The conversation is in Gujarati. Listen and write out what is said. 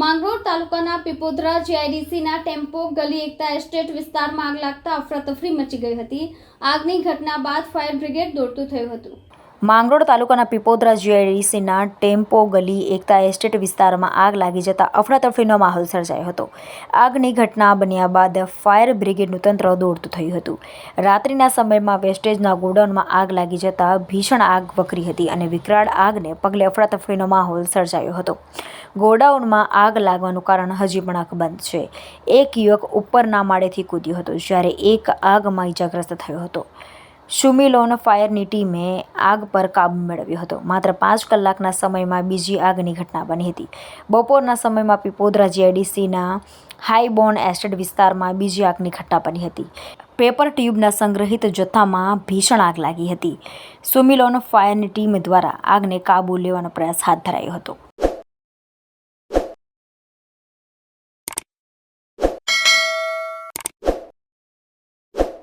માંગરોળ તાલુકાના પીપોદરા જીઆઈડીસીના ટેમ્પો ગલી એકતા એસ્ટેટ વિસ્તારમાં આગ લાગતા અફરાતફરી મચી ગઈ હતી. આગની ઘટના બાદ ફાયર બ્રિગેડ દોડતું થયું હતું. માંગરોળ તાલુકાના પીપોદરા જીઆઈડીસીના ટેમ્પો ગલી એકતા એસ્ટેટ વિસ્તારમાં આગ લાગી જતા અફડાતફડીનો માહોલ સર્જાયો હતો. આગની ઘટના બન્યા બાદ ફાયર બ્રિગેડનું તંત્ર દોડતું થયું હતું. રાત્રિના સમયમાં વેસ્ટેજના ગોડાઉનમાં આગ લાગી જતા ભીષણ આગ વકરી હતી અને વિકરાળ આગને પગલે અફડાતફડીનો માહોલ સર્જાયો હતો. ગોડાઉનમાં આગ લાગવાનું કારણ હજી પણ અકબંધ છે. એક યુવક ઉપરના માળેથી કૂદ્યો હતો, જ્યારે એક આગમાં ઇજાગ્રસ્ત થયો હતો. સુમિલોન ફાયરની ટીમે આગ પર કાબૂ મેળવ્યો હતો. માત્ર પાંચ કલાકના સમયમાં બીજી આગની ઘટના બની હતી. બપોરના સમયમાં પીપોદરા જીઆઈડીસીના હાઈબોર્ન એસ્ટેટ વિસ્તારમાં બીજી આગની ઘટના બની હતી. પેપર ટ્યુબના સંગ્રહિત જથ્થામાં ભીષણ આગ લાગી હતી. સુમિલોન ફાયરની ટીમ દ્વારા આગને કાબૂ લેવાનો પ્રયાસ હાથ ધરાયો હતો.